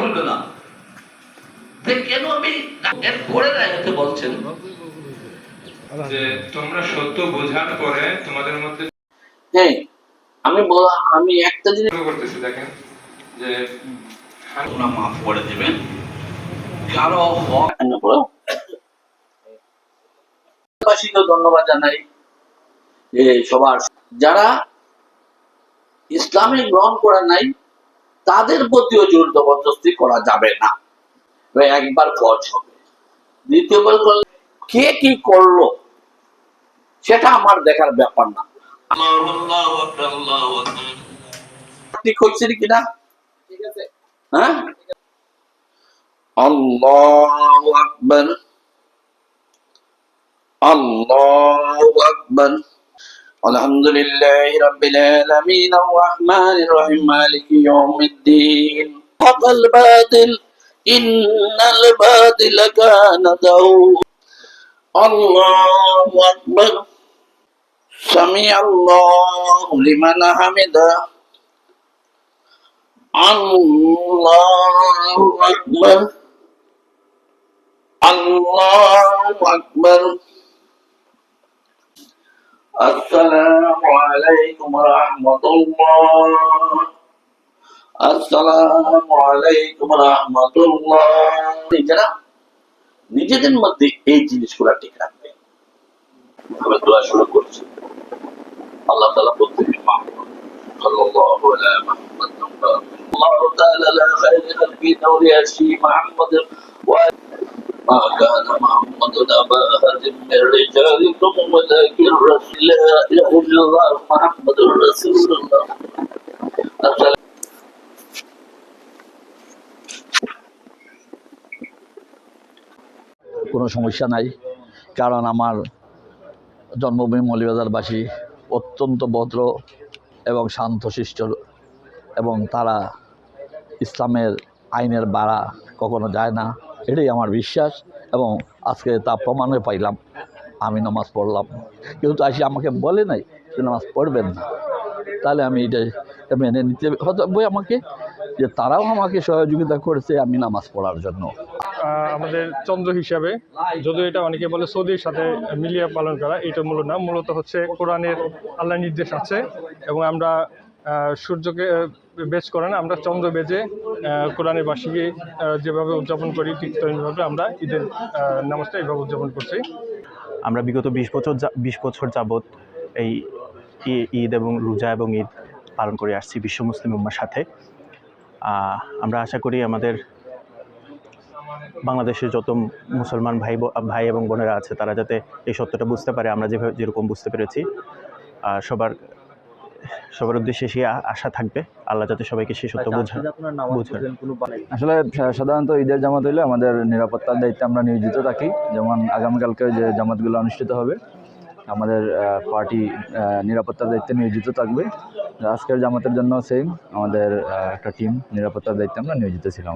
হলো না। যে কেন আমি এর রাখতে বলছেন? যে তোমরা সত্য বোঝার পরে তোমাদের মধ্যে হ্যাঁ আমি বলা আমি একটা জিনিস করতেছি দেখেন। যে ওনা মাফ করে দিবেন। কারও হক না বলো। বাসীকে ধন্যবাদ জানাই যে সবার। যারা ইসলামে গ্রহণ করে নাই তাদের প্রতিও জোর জবরদস্তি করা যাবে না। একবার ফজ হবে। দ্বিতীয়বার করলে কে কি করল সেটা আমার দেখার ব্যাপার না। ঠিক হচ্ছে কিনা? হ্যাঁ? আল্লাহু আকবার। আল্লাহু আকবার। الحمد لله رب العالمين الرحمن الرحيم مالك يوم الدين. حق الباطل إن الباطل كان ذهوبا الله أكبر. سمع الله لمن حمده. الله أكبر. الله أكبر. السلام عليكم ورحمة الله السلام عليكم ورحمة الله নিজেরা নিজেদের মধ্যে এই জিনিসগুলা ঠিক রাখবে আমি দোয়া শুরু করছি আল্লাহ তালা প্রত্যেকে মাফ করুন সাল্লাল্লাহু আলা মুহাম্মদ الله تعالى لا خير خلق نور يشي محمد و ما كان محمد أبا أحد من رجالكم ولكن رسول لا إله إلا الله محمد رسول الله السلام কোনো সমস্যা নাই কারণ আমার জন্মভূমি মৌলিবাজারবাসী অত্যন্ত ভদ্র এবং শান্তশিষ্ট এবং তারা ইসলামের আইনের বাড়া কখনো যায় না এটাই আমার বিশ্বাস এবং আজকে তা প্রমাণে পাইলাম। আমি নামাজ পড়লাম। কিন্তু আসি আমাকে বলে নাই যে নামাজ পড়বেন না। তাহলে আমি এটা মেনে নিতে হবে আমাকে যে তারাও আমাকে সহযোগিতা করেছে আমি নামাজ পড়ার জন্য। আমাদের চন্দ্র হিসাবে যদিও এটা অনেকে বলে সৌদির সাথে মিলিয়ে পালন করা, এটা মূল না। মূলত হচ্ছে কোরআনের আল্লাহ নির্দেশ আছে এবং আমরা সূর্যকে বেচ করে না আমরা চন্দ্র বেজে কোরআনের বার্ষিকী যেভাবে উদযাপন করি, ঠিক তেমনিভাবে আমরা ঈদের নামাজটা এইভাবে উদযাপন করছি। আমরা বিগত বিশ বছর বিশ বছর যাবৎ এই ঈদ এবং রোজা এবং ঈদ পালন করে আসছি বিশ্ব মুসলিম উম্মার সাথে। আমরা আশা করি আমাদের বাংলাদেশের যত মুসলমান ভাই ভাই এবং বোনেরা আছে, তারা যাতে এই সত্যটা বুঝতে পারে। আমরা যেভাবে, যেরকম বুঝতে পেরেছি সবার সবার উদ্দেশ্যে সেই আশা থাকবে। আল্লাহ যাতে সবাইকে সেই সত্য বোঝা বুঝান আসলে সাধারণত ঈদের জামাত হইলে আমাদের নিরাপত্তার দায়িত্বে আমরা নিয়োজিত থাকি। যেমন আগামীকালকে যে জামাতগুলো অনুষ্ঠিত হবে আমাদের পার্টি নিরাপত্তার দায়িত্বে নিয়োজিত থাকবে। আজকের জামাতের জন্য সেম আমাদের একটা টিম নিরাপত্তার দায়িত্বে আমরা নিয়োজিত ছিলাম।